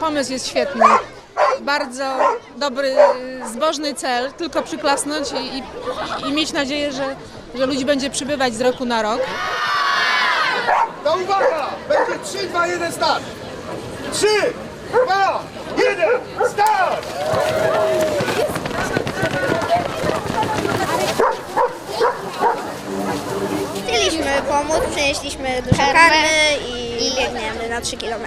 Pomysł jest świetny. Bardzo dobry, zbożny cel, tylko przyklasnąć i, i, i mieć nadzieję, że, że ludzi będzie przybywać z roku na rok. To uwaga! Będzie 3, 2, 1, start! 3, 2, 1, start! Chcieliśmy pomóc, przynieśliśmy dużo karmy i biegniemy na 3 km.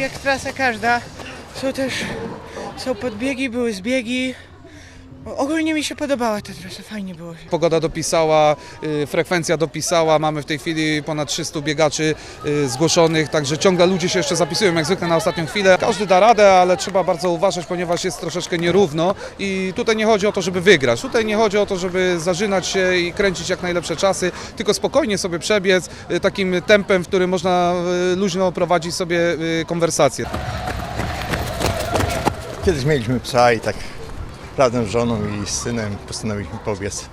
Jak trasa każda, są też są podbiegi, były zbiegi. Ogólnie mi się podobała ta trasa, fajnie było. Pogoda dopisała, y, frekwencja dopisała, mamy w tej chwili ponad 300 biegaczy y, zgłoszonych, także ciągle ludzie się jeszcze zapisują jak zwykle na ostatnią chwilę. Każdy da radę, ale trzeba bardzo uważać, ponieważ jest troszeczkę nierówno i tutaj nie chodzi o to, żeby wygrać, tutaj nie chodzi o to, żeby zażynać się i kręcić jak najlepsze czasy, tylko spokojnie sobie przebiec y, takim tempem, w którym można luźno prowadzić sobie konwersację. Kiedyś mieliśmy psa i tak razem z żoną i z synem postanowiliśmy pobiec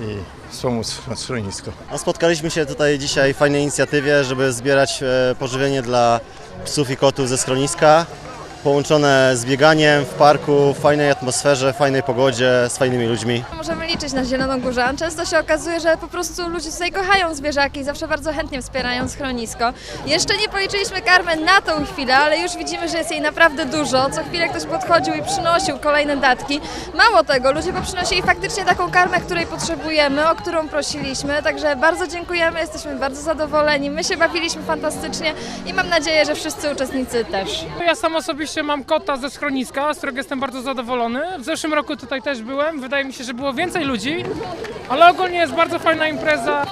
i wspomóc na schronisko. A spotkaliśmy się tutaj dzisiaj w fajnej inicjatywie, żeby zbierać e, pożywienie dla psów i kotów ze schroniska. Połączone z bieganiem w parku, w fajnej atmosferze, w fajnej pogodzie, z fajnymi ludźmi. Możemy liczyć na Zieloną Górze. a Często się okazuje, że po prostu ludzie tutaj kochają zwierzaki i zawsze bardzo chętnie wspierają schronisko. Jeszcze nie policzyliśmy karmy na tą chwilę, ale już widzimy, że jest jej naprawdę dużo. Co chwilę ktoś podchodził i przynosił kolejne datki. Mało tego, ludzie poprzynosili faktycznie taką karmę, której potrzebujemy, o którą prosiliśmy. Także bardzo dziękujemy, jesteśmy bardzo zadowoleni. My się bawiliśmy fantastycznie i mam nadzieję, że wszyscy uczestnicy też. Ja sam osobiście Mam kota ze schroniska, z którego jestem bardzo zadowolony. W zeszłym roku tutaj też byłem. Wydaje mi się, że było więcej ludzi, ale ogólnie jest bardzo fajna impreza.